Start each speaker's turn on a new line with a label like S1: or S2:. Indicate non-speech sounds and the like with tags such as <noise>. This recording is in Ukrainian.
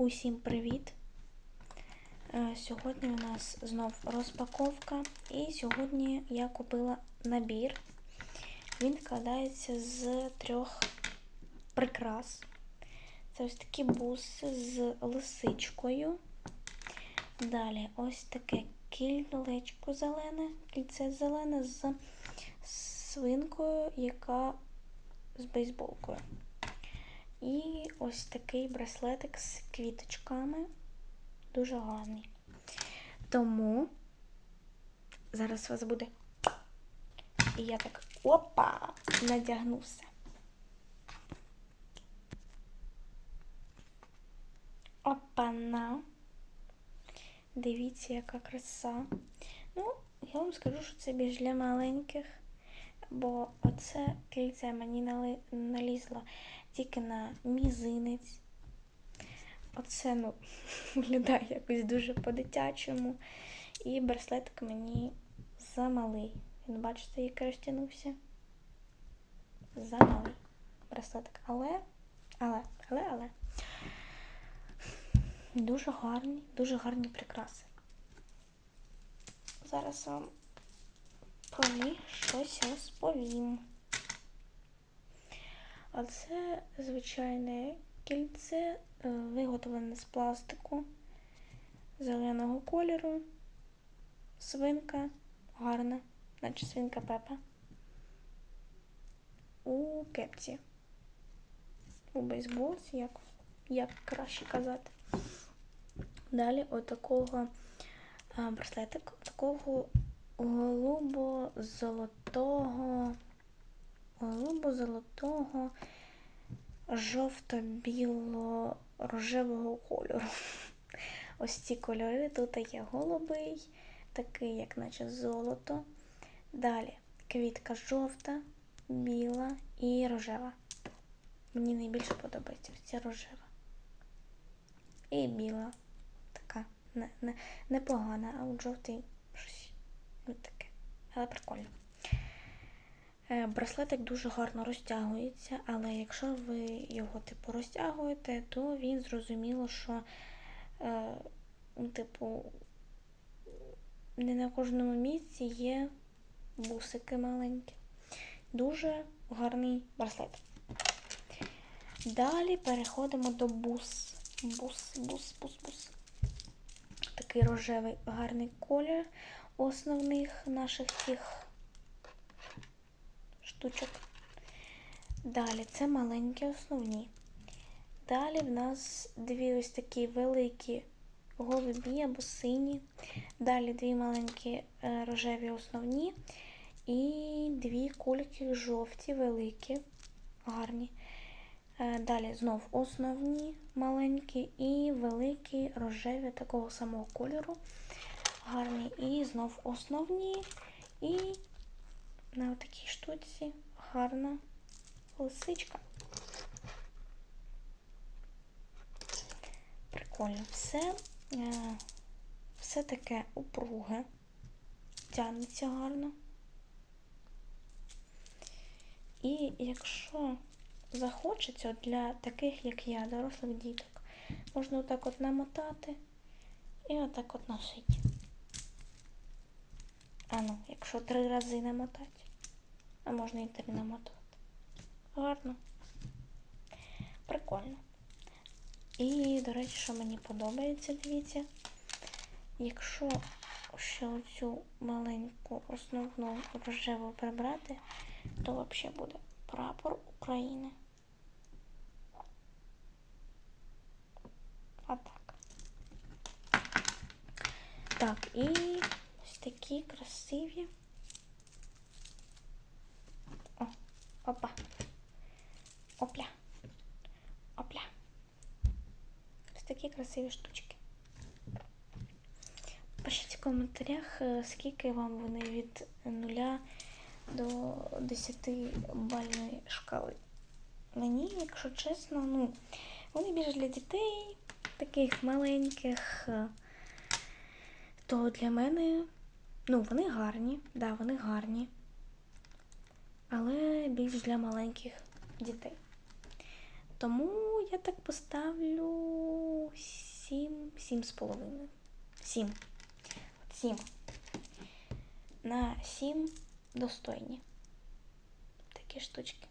S1: Усім привіт! Е, Сьогодні у нас знов розпаковка, і сьогодні я купила набір. Він складається з трьох прикрас. Це ось такі буси з лисичкою. Далі ось таке кілечко зелене, кільце зелене з свинкою, яка з бейсболкою. І ось такий браслетик з квіточками. Дуже гарний. Тому зараз у вас буде. І я так опа! Надягну все. Опа-на. Дивіться, яка краса. Ну, я вам скажу, що це більш для маленьких, бо оце кільце мені налізло тільки на мізинець. Оце, ну, <laughs> виглядає якось дуже по-дитячому. І браслетик мені замалий. Він, бачите, який розтягнувся? Замалий браслетик. Але, але, але, але. Дуже гарні, дуже гарні прикраси. Зараз вам про щось розповім. А це звичайне кільце, е, виготовлене з пластику зеленого кольору. Свинка гарна, наче свинка Пепа. У кепці. У бейсболці, як, як краще казати. Далі отакого а, браслетик, такого голубо-золотого, голубо-золотого, жовто-біло-рожевого кольору. <laughs> Ось ці кольори. Тут є голубий, такий, як наче золото. Далі квітка жовта, біла і рожева. Мені найбільше подобається ця рожева. І біла. Така не, не, непогана, а от жовтий щось таке. Але прикольно. Е, Браслетик дуже гарно розтягується, але якщо ви його типу розтягуєте, то він зрозуміло, що е, ну, типу не на кожному місці є бусики маленькі. Дуже гарний браслет. Далі переходимо до бус. Бус, бус, бус, бус. Такий рожевий гарний колір основних наших тих штучок. Далі це маленькі основні. Далі в нас дві ось такі великі голубі або сині. Далі дві маленькі е, рожеві основні. І дві кульки жовті, великі, гарні. Е, Далі знов основні маленькі і великі рожеві такого самого кольору. Гарні. І знов основні. І на такій штуці гарна лисичка. Прикольно. Все, е, все таке упруге, тягнеться гарно. І якщо захочеться для таких, як я, дорослих діток, можна отак от намотати і отак от носити. А ну, якщо три рази намотати, а можна і три намотати. Гарно. Прикольно. І, до речі, що мені подобається, дивіться, якщо ще оцю маленьку основну рожеву прибрати, то взагалі буде прапор України. А так. Так, і ось такі красиві. О, опа. Опля. Опля. Ось такі красиві штучки. Пишіть в коментарях, е, скільки вам вони від 0 до 10 бальної шкали. Мені, якщо чесно, ну, вони більш для дітей, таких маленьких, е, то для мене, ну, вони гарні, да, вони гарні, але більш для маленьких дітей. Тому я так поставлю сім з половиною. Сім. От сім. На сім достойні. Такі штучки.